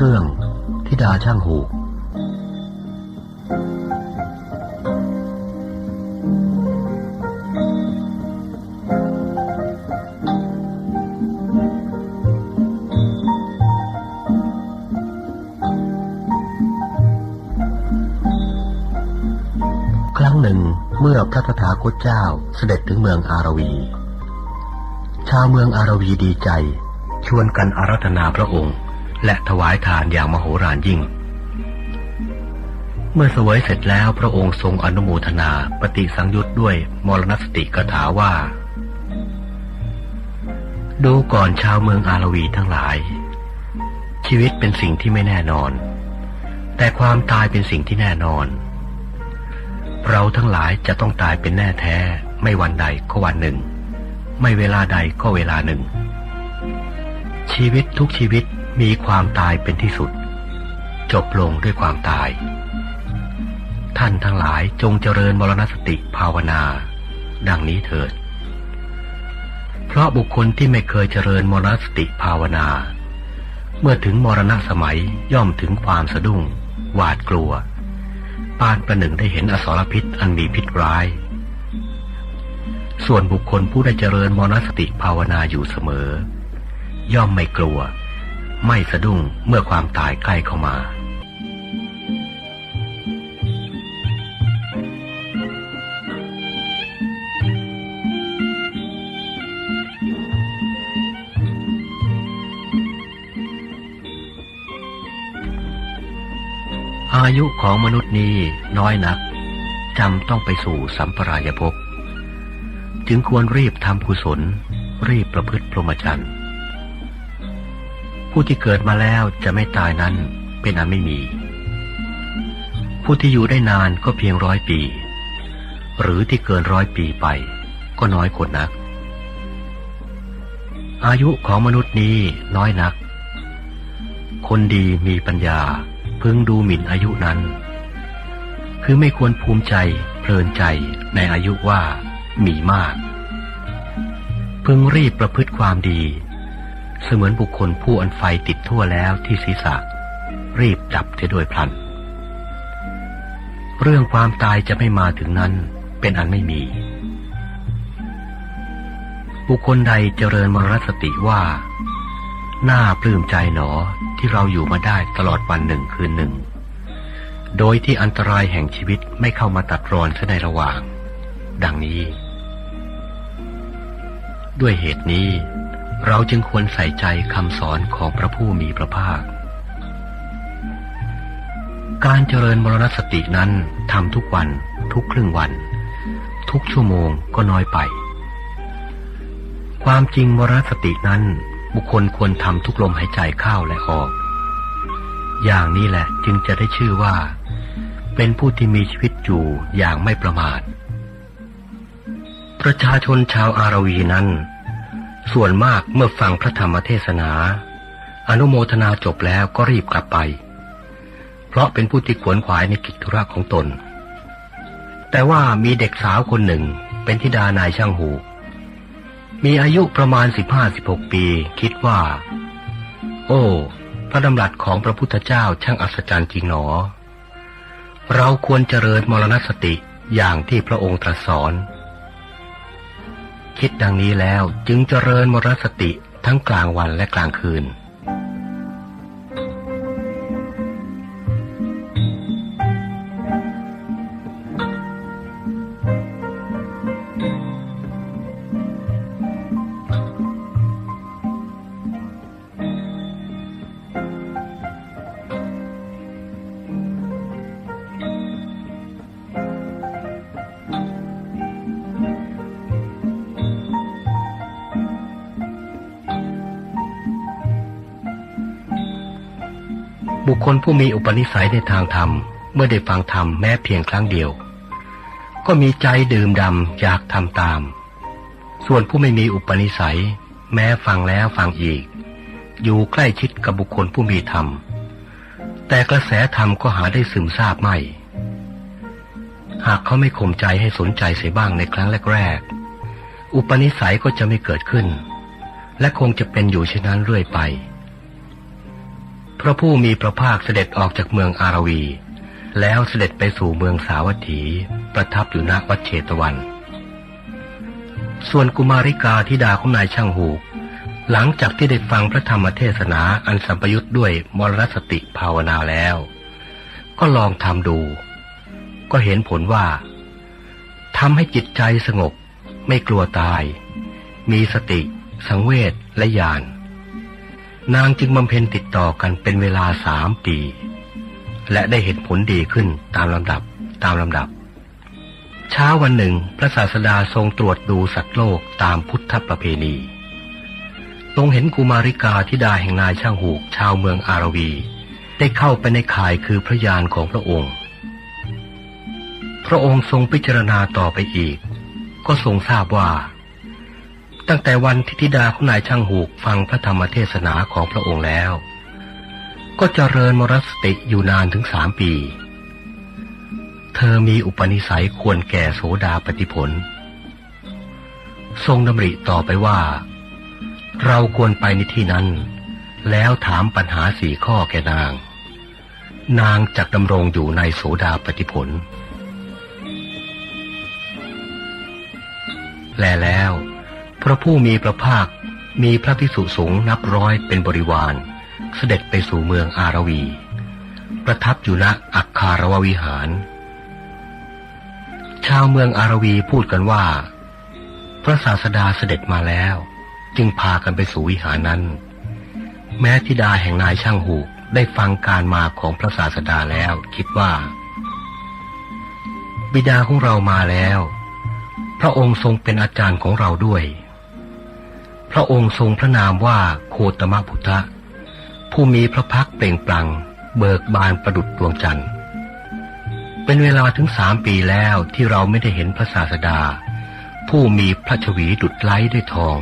เรื่องธิดาช่างหูก พระเจ้าเสด็จถึงเมืองอารวี ชาวเมืองอารวีดีใจ ชวนกันอารัธนาพระองค์ และถวายทานอย่างมโหฬารยิ่ง เมื่อเสวยเสร็จแล้วพระองค์ทรงอนุโมทนาปฏิสังยุตด้วยมรณสติกถาว่า ดูก่อนชาวเมืองอารวีทั้งหลาย ชีวิตเป็นสิ่งที่ไม่แน่นอน แต่ความตายเป็นสิ่งที่แน่นอน เราทั้งหลายจะต้องตายเป็นแน่แท้ ไม่วันใดก็วันหนึ่ง ไม่เวลาใดก็เวลาหนึ่ง ชีวิตทุกชีวิตมีความตายเป็นที่สุด จบลงด้วยความตาย ท่านทั้งหลายจงเจริญมรณสติภาวนา ดังนี้เถิด เพราะบุคคลที่ไม่เคยเจริญมรณสติภาวนา เมื่อถึงมรณะสมัยย่อมถึงความสะดุ้ง หวาดกลัว ปานประหนึ่งได้เห็นอสรพิษอันมีพิษร้าย ส่วนบุคคลผู้ได้เจริญมรณสติภาวนาอยู่เสมอ ย่อมไม่กลัว ไม่สะดุ้งเมื่อความตายใกล้เข้ามา อายุของมนุษย์นี้น้อยนักจำต้องไปสู่สัมปรายภพ จึงควรรีบทำกุศล รีบประพฤติพรหมจรรย์ ผู้ที่เกิดมาแล้วจะไม่ตายนั้นเป็นอันไม่มี ผู้ที่อยู่ได้นานก็เพียงร้อยปี หรือที่เกินร้อยปีไป ก็น้อยคนนัก อายุของมนุษย์นี้น้อยนัก คนดีมีปัญญา พึงดูหมิ่นอายุนั้น คือไม่ควรภูมิใจเพลินใจในอายุว่ามีมาก พึงรีบประพฤติความดี เสมือนบุคคลผู้อันไฟติดทั่วแล้วที่ศีรษะ รีบดับเสียโดยพลัน เรื่องความตายจะไม่มาถึงนั้นเป็นอันไม่มี บุคคลใดเจริญมรณสติว่า น่าปลื้มใจหนอที่เราอยู่มาได้ตลอดวันหนึ่งคืนหนึ่ง โดยที่อันตรายแห่งชีวิตไม่เข้ามาตัดรอนซะในระหว่าง ดังนี้ ด้วยเหตุนี้ เราจึงควรใส่ใจคำสอนของพระผู้มีพระภาค การเจริญมรณสตินั้นทำทุกวัน ทุกครึ่งวัน ทุกชั่วโมงก็น้อยไป ความจริงมรณสตินั้น บุคคลควรทำทุกลมหายใจเข้าและออก อย่างนี้แหละจึงจะได้ชื่อว่า เป็นผู้ที่มีชีวิตอยู่อย่างไม่ประมาท ประชาชนชาวอารวีนั้น ส่วนมากเมื่อฟังพระธรรมเทศนา อนุโมทนาจบแล้วก็รีบกลับไป เพราะเป็นผู้ที่ขวนขวายในกิจธุระของตน แต่ว่ามีเด็กสาวคนหนึ่งเป็นธิดานายช่างหู มีอายุประมาณสิบห้าสิบหกปี คิดว่า โอ้ พระดำรัสของพระพุทธเจ้าช่างอัศจรรย์จริงหนอ เราควรเจริญมรณสติอย่างที่พระองค์ตรัสสอน คิดดังนี้แล้วจึงเจริญมรณสติทั้งกลางวันและกลางคืน คคลผู้มีอุปนิสัยในทางธรรม เมื่อได้ฟังธรรมแม้เพียงครั้งเดียว ก็มีใจดื่มดำอยากทำตาม ส่วนผู้ไม่มีอุปนิสัย แม้ฟังแล้วฟังอีก อยู่ใกล้ชิดกับบุคคลผู้มีธรรม แต่กระแสธรรมก็หาได้ซึมซาบไม่ หากเขาไม่ข่มใจให้สนใจเสียบ้างในครั้งแรกๆอุปนิสัยก็จะไม่เกิดขึ้น และคงจะเป็นอยู่เช่นนั้นเรื่อยไป พระผู้มีพระภาคเสด็จออกจากเมืองอารวี แล้วเสด็จไปสู่เมืองสาวัตถี ประทับอยู่ณวัดเชตวัน ส่วนกุมาริกาธิดาของนายช่างหูหลังจากที่ได้ฟังพระธรรมเทศนาอันสัมปยุทธ์ด้วยมรณสติภาวนาแล้ว ก็ลองทำดู ก็เห็นผลว่าทำให้จิตใจสงบ ไม่กลัวตาย มีสติ สังเวชและญาณ นางจึงบำเพ็ญติดต่อกันเป็นเวลาสามปี และได้เห็นผลดีขึ้นตามลำดับตามลำดับ เช้าวันหนึ่งพระศาสดาทรงตรวจดูสัตว์โลกตามพุทธประเพณีทรงเห็นกุมาริกาธิดาแห่งนายช่างหูกชาวเมืองอารวี ได้เข้าไปในข่ายคือพระยานของพระองค์ พระองค์ทรงพิจารณาต่อไปอีก ก็ทรงทราบว่า ตั้งแต่วันที่ธิดาของนายช่างหูกฟังพระธรรมเทศนาของพระองค์แล้ว ก็เจริญมรสติอยู่นานถึงสามปี เธอมีอุปนิสัยควรแก่โสดาปฏิผล ทรงดำริต่อไปว่า เราควรไปในที่นั้น แล้วถามปัญหาสี่ข้อแก่นาง นางจักดำรงอยู่ในโสดาปฏิผล แลแล้ว พระผู้มีพระภาคมีพระพิสุสงฆ์นับร้อยเป็นบริวาร เสด็จไปสู่เมืองอารวี ประทับอยู่ณอัคคารววิหาร ชาวเมืองอารวีพูดกันว่า พระศาสดาเสด็จมาแล้ว จึงพากันไปสู่วิหารนั้น แม้ธิดาแห่งนายช่างหูกได้ฟังการมาของพระศาสดาแล้วคิดว่า บิดาของเรามาแล้ว พระองค์ทรงเป็นอาจารย์ของเราด้วย พระองค์ทรงพระนามว่าโคตมพุทธะผู้มีพระพักเปล่งปลั่ง เบิกบานประดุจดวงจันทร์ เป็นเวลาถึงสามปีแล้วที่เราไม่ได้เห็นพระศาสดา ผู้มีพระชวีดุจไล้ด้วยทอง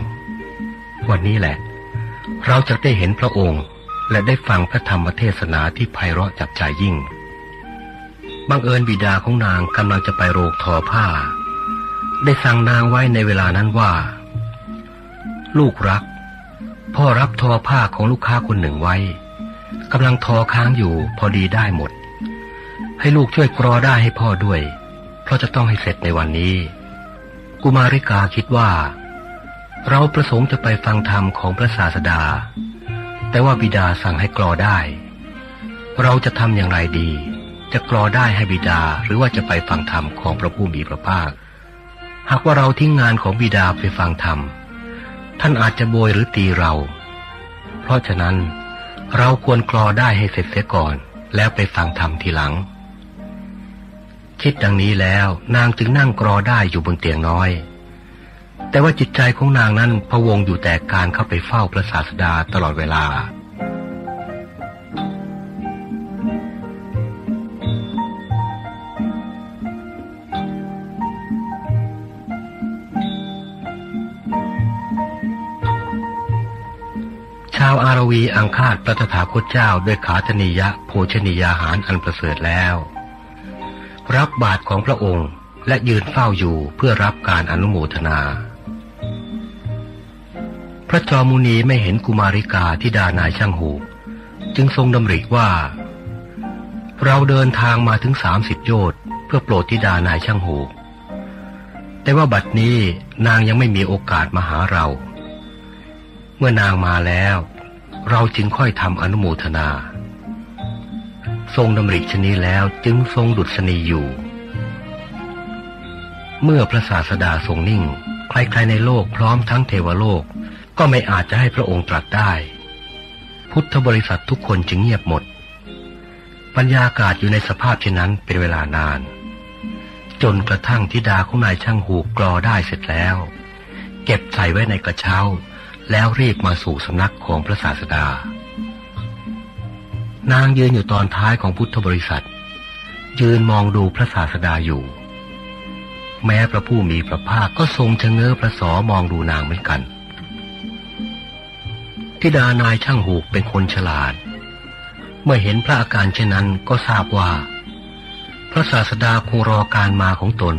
วันนี้แหละ เราจะได้เห็นพระองค์และได้ฟังพระธรรมเทศนาที่ไพเราะจับใจยิ่ง บังเอิญบิดาของนางกำลังจะไปโรงทอผ้า ได้สั่งนางไว้ในเวลานั้นว่า ลูกรัก พ่อรับทอผ้าของลูกค้าคนหนึ่งไว้กำลังทอค้างอยู่พอดีได้หมด ให้ลูกช่วยกรอได้ให้พ่อด้วย เพราะจะต้องให้เสร็จในวันนี้ กุมาริกาคิดว่า เราประสงค์จะไปฟังธรรมของพระศาสดา แต่ว่าบิดาสั่งให้กรอได้ เราจะทำอย่างไรดี จะกรอได้ให้บิดาหรือว่าจะไปฟังธรรมของพระผู้มีพระภาค หากว่าเราทิ้งงานของบิดาไปฟังธรรม ท่านอาจจะโบยหรือตีเรา เพราะฉะนั้นเราควรกรอได้ให้เสร็จเสียก่อน แล้วไปฟังธรรมทีหลัง คิดดังนี้แล้วนางจึงนั่งกรอได้อยู่บนเตียงน้อย แต่ว่าจิตใจของนางนั้นพะวงอยู่แต่การเข้าไปเฝ้าพระศาสดาตลอดเวลาาวอารวีอังคาดพระตถาคตเจ้าด้วยขาธนิยะโภชนิยาหารอันประเสริฐแล้ว รับบาตรของพระองค์และยืนเฝ้าอยู่เพื่อรับการอนุโมทนา พระจอมุนีไม่เห็นกุมาริกาที่ดานายช่างหู จึงทรงดำริว่า เราเดินทางมาถึงสามสิบโยชน์เพื่อโปรดธิดานายช่างหู แต่ว่าบัดนี้นางยังไม่มีโอกาสมาหาเรา เมื่อนางมาแล้ว เราจึงค่อยทำอนุโมทนา ทรงดำริชนีแล้วจึงทรงดุษณีอยู่ เมื่อพระศาสดาทรงนิ่ง ใครๆในโลกพร้อมทั้งเทวโลกก็ไม่อาจจะให้พระองค์ตรัสได้ พุทธบริษัททุกคนจึงเงียบหมดบรรยากาศอยู่ในสภาพเช่นนั้นเป็นเวลานาน จนกระทั่งธิดาของนายช่างหูกรอได้เสร็จแล้ว เก็บใส่ไว้ในกระเช้า แล้วรีบมาสู่สำนักของพระศาสดา นางยืนอยู่ตอนท้ายของพุทธบริษัท ยืนมองดูพระศาสดาอยู่ แม้พระผู้มีพระภาคก็ทรงชะเง้อพระสอมองดูนางเหมือนกันทิดานายช่างหูกเป็นคนฉลาด เมื่อเห็นพระอาการเช่นนั้นก็ทราบว่า พระศาสดาคงรอการมาของตน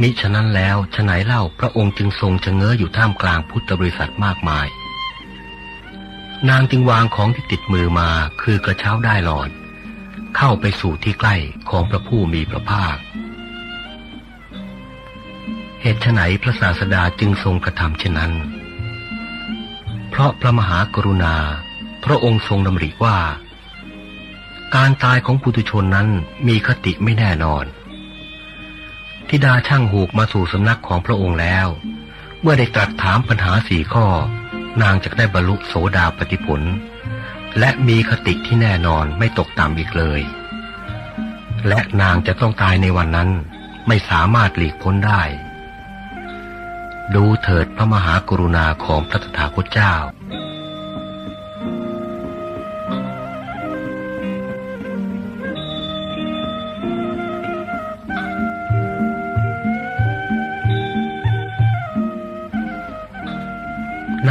มิฉะนั้นแล้วฉไหนเล่าพระองค์จึงทรงชะเง้ออยู่ท่ามกลางพุทธบริษัทมากมาย นางจึงวางของที่ติดมือมาคือกระเช้าได้หลอนเข้าไปสู่ที่ใกล้ของพระผู้มีพระภาค เหตุไฉนพระศาสดาจึงทรงกระทำเช่นนั้น เพราะพระมหากรุณา พระองค์ทรงดำริว่า การตายของปุถุชนนั้นมีคติไม่แน่นอน ทิดาช่างหูกมาสู่สำนักของพระองค์แล้ว เมื่อได้ตรัสถามปัญหาสี่ข้อ นางจะได้บรรลุโสดาปติผล และมีคติที่แน่นอนไม่ตกต่ำอีกเลย และนางจะต้องตายในวันนั้นไม่สามารถหลีกพ้นได้ ดูเถิดพระมหากรุณาของพระตถาคตเจ้า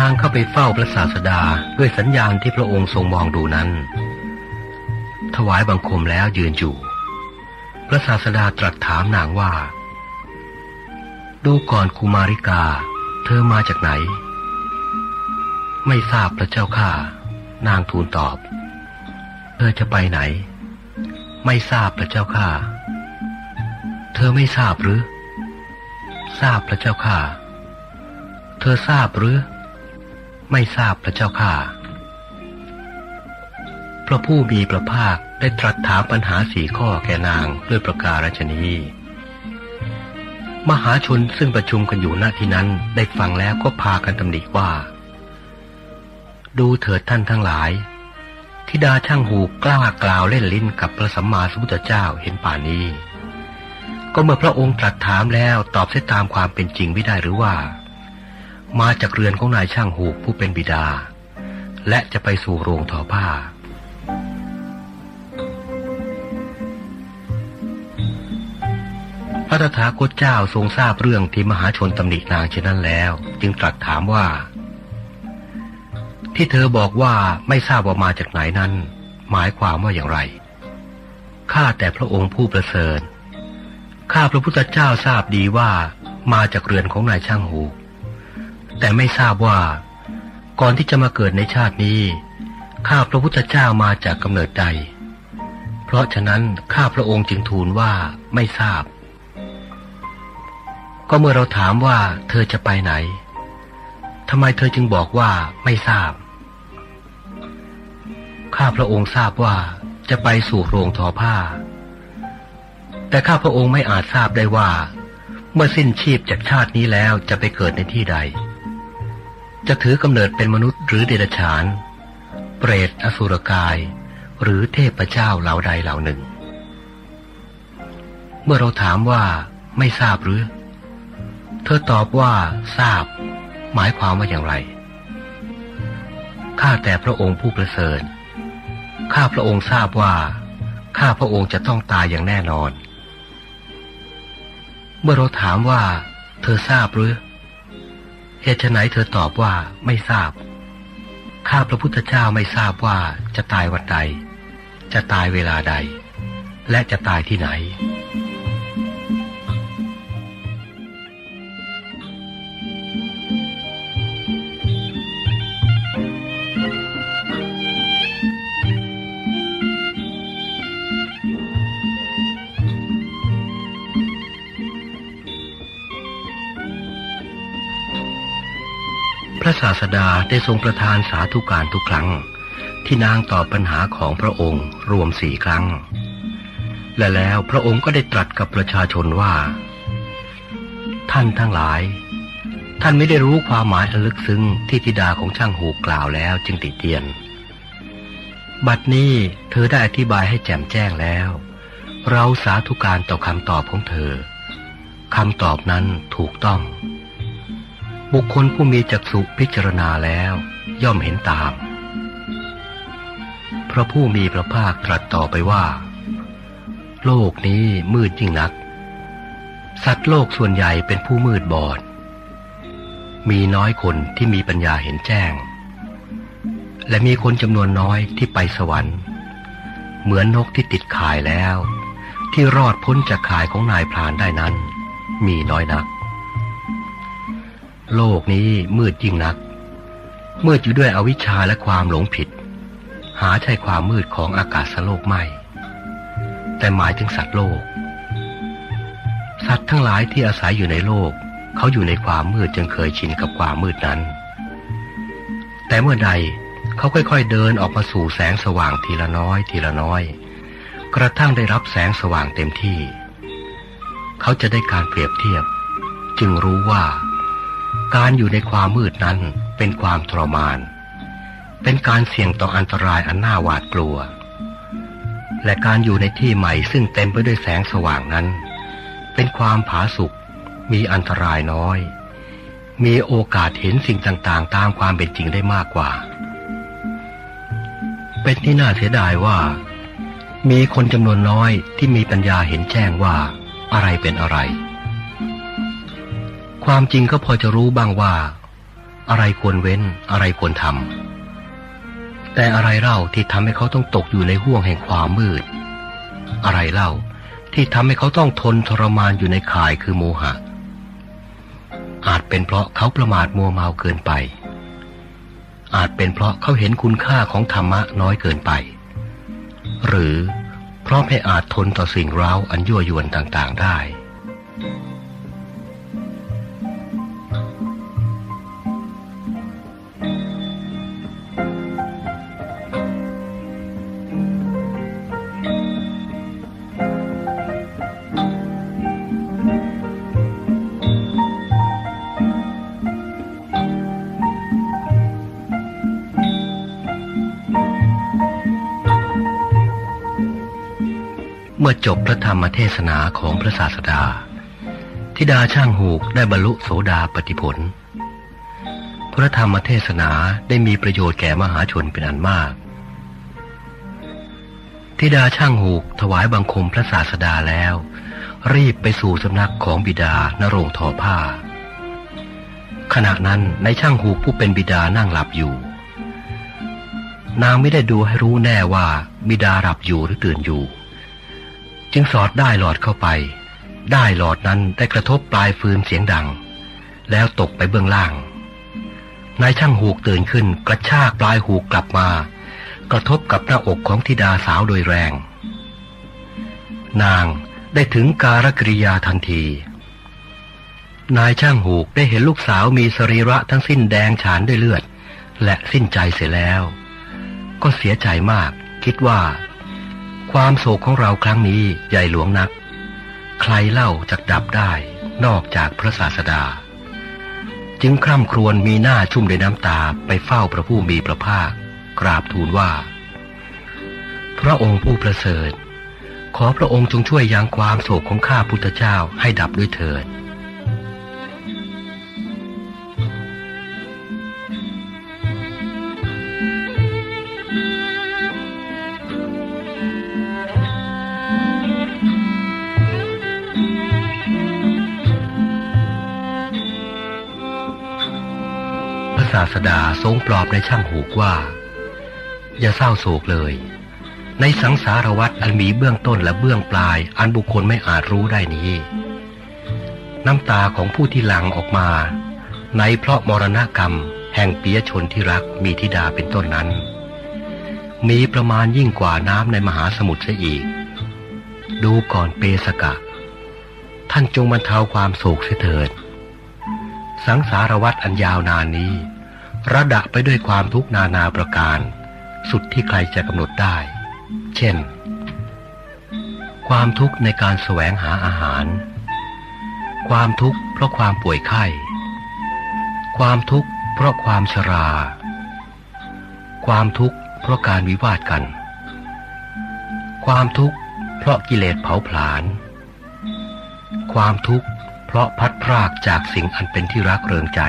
างเข้าไปเฝ้าพระศาสดาด้วยสัญญาณที่พระองค์ทรงมองดูนั้น ถวายบังคมแล้วยืนอยู่ พระศาสดาตรัสถามนางว่า ดูก่อนคุมาริกา เธอมาจากไหน ไม่ทราบพระเจ้าข้านางทูลตอบ เธอจะไปไหน ไม่ทราบพระเจ้าข้าเธอไม่ทราบหรือ ทราบพระเจ้าข้าเธอทราบหรือ ไม่ทราบพระเจ้าข้าพระผู้มีพระภาคได้ตรัสถามปัญหาสี่ข้อแก่นางด้วยประการฉนี้มหาชนซึ่งประชุมกันอยู่ณที่นั้นได้ฟังแล้วก็พากันตำหนิว่า ดูเถิดท่านทั้งหลายทิดาช่างหูกล้ากล่าวเล่นลิ้นกับพระสัมมาสัมพุทธเจ้าเห็นป่านนี้ ก็เมื่อพระองค์ตรัสถามแล้วตอบเสียตามความเป็นจริงไม่ได้หรือว่า มาจากเรือนของนายช่างหูกผู้เป็นบิดา และจะไปสู่โรงทอผ้า พระตถาคตเจ้าทรงทราบเรื่องที่มหาชนตำหนินางเช่นนั้นแล้ว จึงตรัสถามว่า ที่เธอบอกว่าไม่ทราบว่ามาจากไหนนั้น หมายความว่าอย่างไรข้าแต่พระองค์ผู้ประเสริฐข้าพระพุทธเจ้าทราบดีว่ามาจากเรือนของนายช่างหู แต่ไม่ทราบว่า ก่อนที่จะมาเกิดในชาตินี้ ข้าพระพุทธเจ้ามาจากกำเนิดใด เพราะฉะนั้นข้าพระองค์จึงทูลว่าไม่ทราบ ก็เมื่อเราถามว่าเธอจะไปไหนทำไมเธอจึงบอกว่าไม่ทราบ ข้าพระองค์ทราบว่าจะไปสู่โรงทอผ้า แต่ข้าพระองค์ไม่อาจทราบได้ว่า เมื่อสิ้นชีพจากชาตินี้แล้วจะไปเกิดในที่ใด จะถือกำเนิดเป็นมนุษย์หรือเดรัจฉาน เปรตอสุรกาย หรือเทพเจ้าเหล่าใดเหล่าหนึ่ง เมื่อเราถามว่าไม่ทราบหรือ เธอตอบว่าทราบ หมายความว่าอย่างไร ข้าแต่พระองค์ผู้ประเสริฐ ข้าพระองค์ทราบว่า ข้าพระองค์จะต้องตายอย่างแน่นอน เมื่อเราถามว่า เธอทราบหรือ เหตุไหนเธอตอบว่าไม่ทราบ ข้าพระพุทธเจ้าไม่ทราบว่าจะตายวันใด จะตายเวลาใด และจะตายที่ไหน สดาได้ทรงประทานสาธุการทุกครั้ง ที่นางตอบปัญหาของพระองค์รวมสี่ครั้ง และแล้วพระองค์ก็ได้ตรัสกับประชาชนว่า ท่านทั้งหลาย ท่านไม่ได้รู้ความหมายอันลึกซึ้งที่ธิดาของช่างหูกล่าวแล้วจึงติเตียน บัดนี้เธอได้อธิบายให้แจ่มแจ้งแล้ว เราสาธุการต่อคำตอบของเธอคำตอบนั้นถูกต้อง บุคคลผู้มีจักษุพิจารณาแล้วย่อมเห็นตาม พระผู้มีพระภาคตรัสต่อไปว่า โลกนี้มืดยิ่งนัก สัตว์โลกส่วนใหญ่เป็นผู้มืดบอด มีน้อยคนที่มีปัญญาเห็นแจ้ง และมีคนจำนวนน้อยที่ไปสวรรค์ เหมือนนกที่ติดข่ายแล้ว ที่รอดพ้นจากข่ายของนายพรานได้นั้น มีน้อยนัก โลกนี้มืดยิ่งนัก มืดอยู่ด้วยอวิชชาและความหลงผิด หาใช่ความมืดของอากาศโลกไม่ แต่หมายถึงสัตว์โลก สัตว์ทั้งหลายที่อาศัยอยู่ในโลก เขาอยู่ในความมืดจึงเคยชินกับความมืดนั้น แต่เมื่อใดเขาค่อยๆเดินออกมาสู่แสงสว่างทีละน้อยทีละน้อย กระทั่งได้รับแสงสว่างเต็มที่ เขาจะได้การเปรียบเทียบ จึงรู้ว่า การอยู่ในความมืดนั้นเป็นความทรมาน เป็นการเสี่ยงต่ออันตรายอันน่าหวาดกลัว และการอยู่ในที่ใหม่ซึ่งเต็มไปด้วยแสงสว่างนั้น เป็นความผาสุกมีอันตรายน้อย มีโอกาสเห็นสิ่งต่างๆ ตามความเป็นจริงได้มากกว่า เป็นที่น่าเสียดายว่า มีคนจำนวนน้อยที่มีปัญญาเห็นแจ้งว่าอะไรเป็นอะไร ความจริงก็พอจะรู้บ้างว่า อะไรควรเว้นอะไรควรทำแต่อะไรเล่าที่ทำให้เขาต้องตกอยู่ในห่วงแห่งความมืด อะไรเล่าที่ทำให้เขาต้องทนทรมานอยู่ในข่ายคือโมหะ อาจเป็นเพราะเขาประมาทมัวเมาเกินไป อาจเป็นเพราะเขาเห็นคุณค่าของธรรมะน้อยเกินไป หรือเพราะไม่อาจทนต่อสิ่งเร้าอันยั่วยวนต่างๆได้ มื่อจบพระธรรมเทศนาของพระศาสดา ทิดาช่างหูกได้บรรลุโสดาปติผล พระธรรมเทศนาได้มีประโยชน์แก่มหาชนเป็นอันมาก ทิดาช่างหูกถวายบังคมพระศาสดาแล้ว รีบไปสู่สำนักของบิดานโรงทอผ้า ขณะนั้นในช่างหูกผู้เป็นบิดานั่งหลับอยู่ นางไม่ได้ดูให้รู้แน่ว่าบิดาหลับอยู่หรือตื่นอยู่ จึงสอดได้หลอดเข้าไป ได้หลอดนั้นได้กระทบปลายฟืนเสียงดัง แล้วตกไปเบื้องล่าง นายช่างหูกตื่นขึ้นกระชากปลายหูกกลับมา กระทบกับหน้าอกของธิดาสาวโดยแรง นางได้ถึงการกริยาทันที นายช่างหูกได้เห็นลูกสาวมีสรีระทั้งสิ้นแดงฉานด้วยเลือด และสิ้นใจเสียแล้ว ก็เสียใจมากคิดว่า ความโศกของเราครั้งนี้ใหญ่หลวงนัก ใครเล่าจะดับได้นอกจากพระศาสดา จึงคร่ำครวญมีหน้าชุ่มด้วยน้ำตาไปเฝ้าพระผู้มีพระภาค กราบทูลว่า พระองค์ผู้ประเสริฐ ขอพระองค์จงช่วยยังความโศกของข้าพุทธเจ้าให้ดับด้วยเถิด ศาสดาทรงปลอบในช่างหูกว่า อย่าเศร้าโศกเลย ในสังสารวัฏอันมีเบื้องต้นและเบื้องปลาย อันบุคคลไม่อาจรู้ได้นี้ น้ำตาของผู้ที่หลั่งออกมา ในเพราะมรณกรรม แห่งปียชนที่รักมีธิดาเป็นต้นนั้น มีประมาณยิ่งกว่าน้ำในมหาสมุทรเสียอีก ดูก่อนเปสกะ ท่านจงบรรเทาความโศกเสียเถิดสังสารวัฏอันยาวนานนี้ ระดะไปด้วยความทุกนานาประการ สุดที่ใครจะกำหนดได้ เช่น ความทุกข์ในการแสวงหาอาหาร ความทุกข์เพราะความป่วยไข้ ความทุกข์เพราะความชรา ความทุกข์เพราะการวิวาทกัน ความทุกข์เพราะกิเลสเผาผลาญ ความทุกข์เพราะพัดพรากจากสิ่งอันเป็นที่รักเริงใจ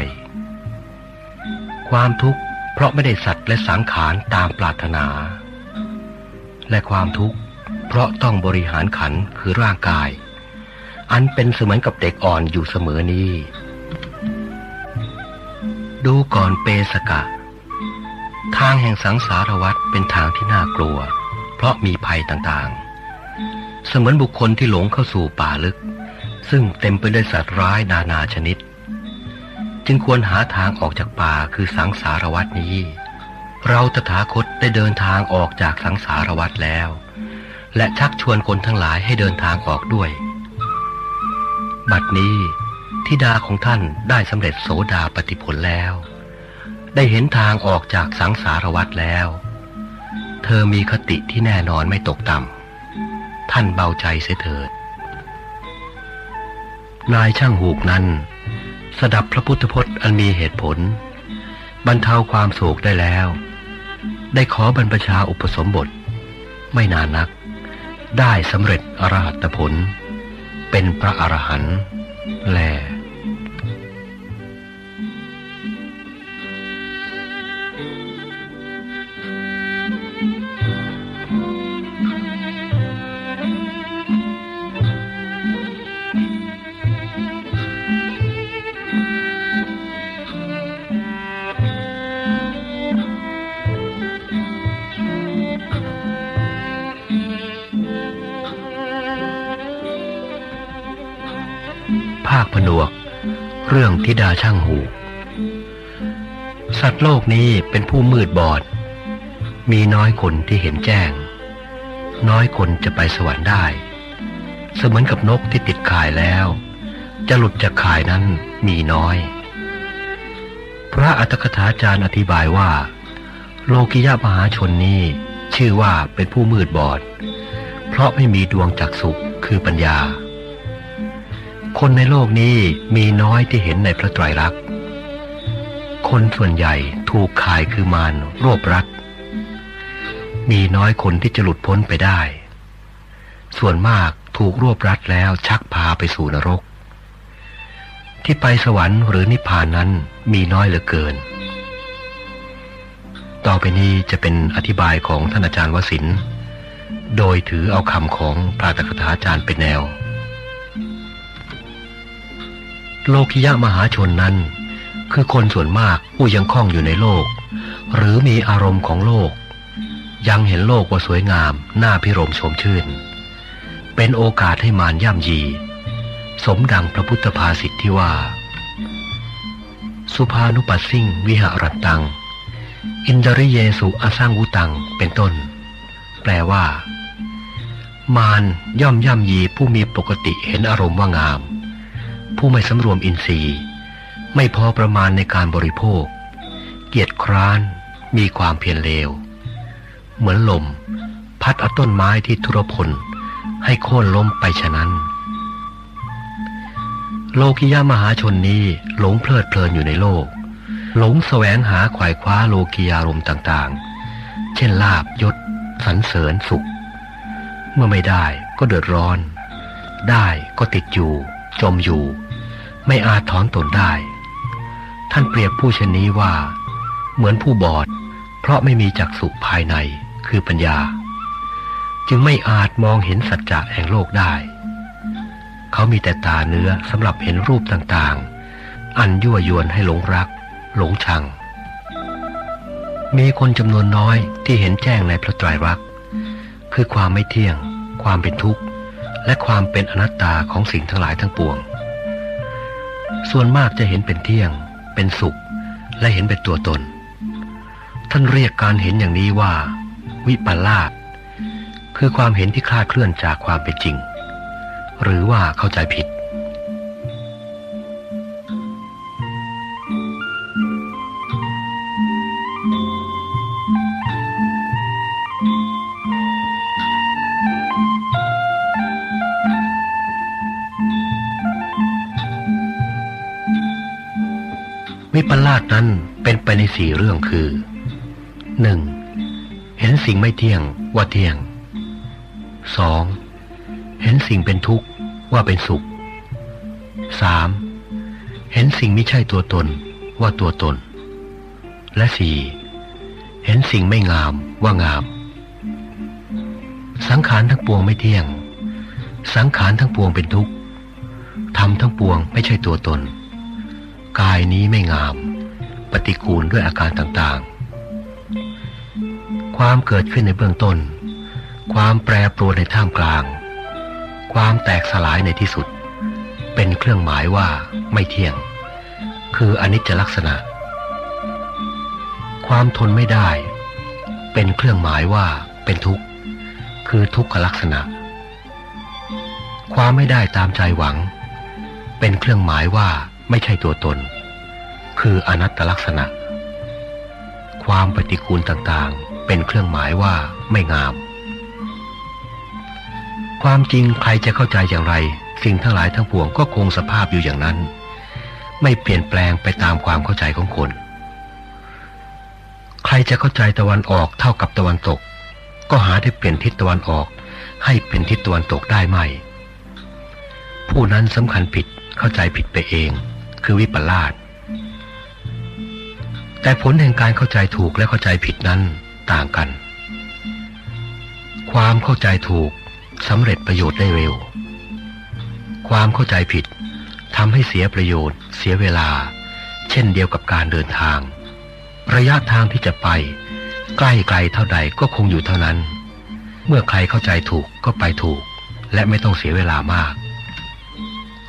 ความทุกข์เพราะไม่ได้สัตว์และสังขารตามปรารถนา และความทุกข์เพราะต้องบริหารขันคือร่างกาย อันเป็นเสมือนกับเด็กอ่อนอยู่เสมอนี้ ดูก่อนเปสกะ ทางแห่งสังสารวัฏเป็นทางที่น่ากลัว เพราะมีภัยต่างๆ เสมือนบุคคลที่หลงเข้าสู่ป่าลึก ซึ่งเต็มไปด้วยสัตว์ร้ายนานาชนิด จึงควรหาทางออกจากป่าคือสังสารวัฏนี้ เราตถาคตได้เดินทางออกจากสังสารวัฏแล้ว และชักชวนคนทั้งหลายให้เดินทางออกด้วย บัดนี้ทิดาของท่านได้สำเร็จโสดาปฏิผลแล้ว ได้เห็นทางออกจากสังสารวัฏแล้ว เธอมีคติที่แน่นอนไม่ตกต่ำท่านเบาใจเสียเถิด นายช่างหูกนั้น สดับพระพุทธพจน์อันมีเหตุผล บรรเทาความโศกได้แล้ว ได้ขอบรรพชาอุปสมบท ไม่นานนัก ได้สำเร็จอรหัตผล เป็นพระอรหันต์แล สัตว์โลกนี้เป็นผู้มืดบอด มีน้อยคนที่เห็นแจ้ง น้อยคนจะไปสวรรค์ได้ เสมือนกับนกที่ติดข่ายแล้ว จะหลุดจากข่ายนั้นมีน้อย พระอัตถกถาจารย์อธิบายว่า โลกิยามหาชนนี้ชื่อว่าเป็นผู้มืดบอด เพราะไม่มีดวงจักษุคือปัญญา คนในโลกนี้มีน้อยที่เห็นในพระไตรลักษณ์ คนส่วนใหญ่ถูกขายคือมารรวบรัดมีน้อยคนที่จะหลุดพ้นไปได้ ส่วนมากถูกรวบรัดแล้วชักพาไปสู่นรก ที่ไปสวรรค์หรือนิพพานนั้นมีน้อยเหลือเกิน ต่อไปนี้จะเป็นอธิบายของท่านอาจารย์วสิน โดยถือเอาคำของพระตถาจารย์เป็นแนว โลกิยะมหาชนนั้น คือคนส่วนมากผู้ยังคล่องอยู่ในโลก หรือมีอารมณ์ของโลก ยังเห็นโลกว่าสวยงามน่าพิรมชมชื่น เป็นโอกาสให้มารย่ำยี สมดังพระพุทธภาษิตที่ว่า สุภานุปัสสิงวิหารตัง อินดริเยสุอสร้างวุตังเป็นต้น แปลว่า มารย่อมย่ำยีผู้มีปกติเห็นอารมณ์ว่างาม ผู้ไม่สำรวมอินทรีย์ ไม่พอประมาณในการบริโภค เกียจคร้านมีความเพียรเลว เหมือนลม พัดเอาต้นไม้ที่ทุรพลให้โค่นล้มไปฉะนั้น โลกิยามหาชนนี้หลงเพลิดเพลินอยู่ในโลก หลงแสวงหาขวายคว้าโลกิยารมต่างๆ เช่นลาบยศสรรเสริญสุข เมื่อไม่ได้ก็เดือดร้อน ได้ก็ติดอยู่ จมอยู่ ไม่อาจถอนตนได้ ท่านเปรียบผู้เช่นนี้ว่า เหมือนผู้บอด เพราะไม่มีจักษุภายในคือปัญญา จึงไม่อาจมองเห็นสัจจะแห่งโลกได้ เขามีแต่ตาเนื้อสำหรับเห็นรูปต่างๆ อันยั่วยวนให้หลงรัก หลงชัง มีคนจำนวนน้อยที่เห็นแจ้งในพระไตรลักษณ์คือความไม่เที่ยง ความเป็นทุกข์ และความเป็นอนัตตาของสิ่งทั้งหลายทั้งปวง ส่วนมากจะเห็นเป็นเที่ยง เป็นสุข และเห็นเป็นตัวตน ท่านเรียกการเห็นอย่างนี้ว่า วิปลาสคือความเห็นที่คลาดเคลื่อนจากความเป็นจริง หรือว่าเข้าใจผิด ปลาสนั้นเป็นไปในสี่เรื่องคือหนึ่งเห็นสิ่งไม่เที่ยงว่าเที่ยงสองเห็นสิ่งเป็นทุกข์ว่าเป็นสุขสามเห็นสิ่งไม่ใช่ตัวตนว่าตัวตน และสี่เห็นสิ่งไม่งามว่างาม สังขารทั้งปวงไม่เที่ยง สังขารทั้งปวงเป็นทุกข์รมทั้งปวงไม่ใช่ตัวตน กายนี้ไม่งาม ปฏิกูลด้วยอาการต่างๆ ความเกิดขึ้นในเบื้องต้น ความแปรปรวนในท่ามกลาง ความแตกสลายในที่สุด เป็นเครื่องหมายว่าไม่เที่ยง คืออนิจจลักษณะ ความทนไม่ได้ เป็นเครื่องหมายว่าเป็นทุกข์ คือทุกขลักษณะ ความไม่ได้ตามใจหวัง เป็นเครื่องหมายว่า ไม่ใช่ตัวตน คืออนัตตลักษณะ ความปฏิกูลต่างๆ เป็นเครื่องหมายว่าไม่งาม ความจริงใครจะเข้าใจอย่างไร สิ่งทั้งหลายทั้งปวงก็คงสภาพอยู่อย่างนั้น ไม่เปลี่ยนแปลงไปตามความเข้าใจของคน ใครจะเข้าใจตะวันออกเท่ากับตะวันตก ก็หาได้เปลี่ยนทิศตะวันออก ให้เป็นทิศตะวันตกได้ไหมผู้นั้นสำคัญผิดเข้าใจผิดไปเอง คือวิปลาสแต่ผลแห่งการเข้าใจถูกและเข้าใจผิดนั้นต่างกัน ความเข้าใจถูกสำเร็จประโยชน์ได้เร็ว ความเข้าใจผิดทำให้เสียประโยชน์ เสียเวลา เช่นเดียวกับการเดินทาง ระยะทางที่จะไป ใกล้ไกลเท่าใดก็คงอยู่เท่านั้น เมื่อใครเข้าใจถูกก็ไปถูก และไม่ต้องเสียเวลามาก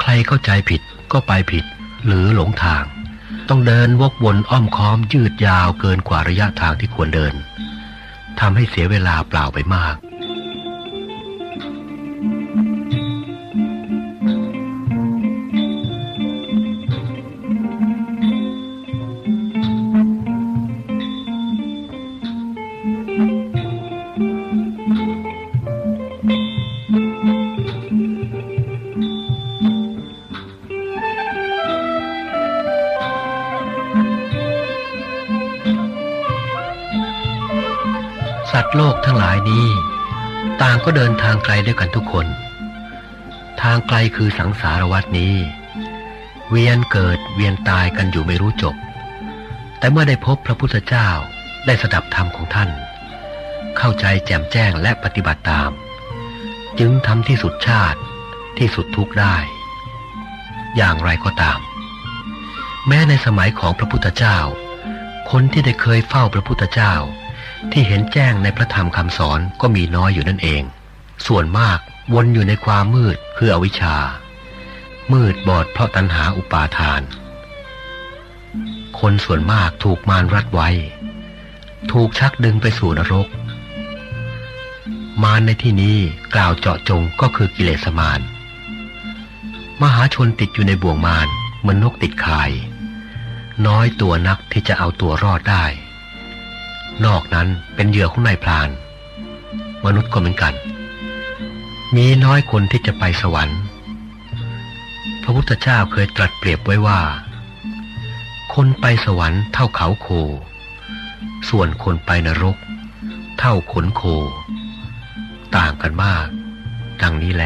ใครเข้าใจผิดก็ไปผิด หรือหลงทาง ต้องเดินวกวนอ้อมค้อมยืดยาวเกินกว่าระยะทางที่ควรเดินทำให้เสียเวลาเปล่าไปมาก โลกทั้งหลายนี้ ต่างก็เดินทางไกลด้วยกันทุกคน ทางไกลคือสังสารวัตนี้ เวียนเกิดเวียนตายกันอยู่ไม่รู้จบ แต่เมื่อได้พบพระพุทธเจ้าได้สดับธรรมของท่าน เข้าใจแจ่มแจ้งและปฏิบัติตาม จึงทำที่สุดชาติที่สุดทุกได้ อย่างไรก็ตาม แม้ในสมัยของพระพุทธเจ้า คนที่ได้เคยเฝ้าพระพุทธเจ้า ที่เห็นแจ้งในพระธรรมคำสอนก็มีน้อยอยู่นั่นเอง ส่วนมากวนอยู่ในความมืดคืออวิชชา มืดบอดเพราะตัณหาอุปาทาน คนส่วนมากถูกมารรัดไว้ ถูกชักดึงไปสู่นรก มารในที่นี้กล่าวเจาะจงก็คือกิเลสมารมหาชนติดอยู่ในบ่วงมารเหมือนนกติดข่าย น้อยตัวนักที่จะเอาตัวรอดได้ นอกนั้นเป็นเหยื่อของนายพราน มนุษย์ก็เหมือนกัน มีน้อยคนที่จะไปสวรรค์ พระพุทธเจ้าเคยตรัสเปรียบไว้ว่า คนไปสวรรค์เท่าเขาโค ส่วนคนไปนรก เท่าขนโค ต่างกันมาก ดังนี้แล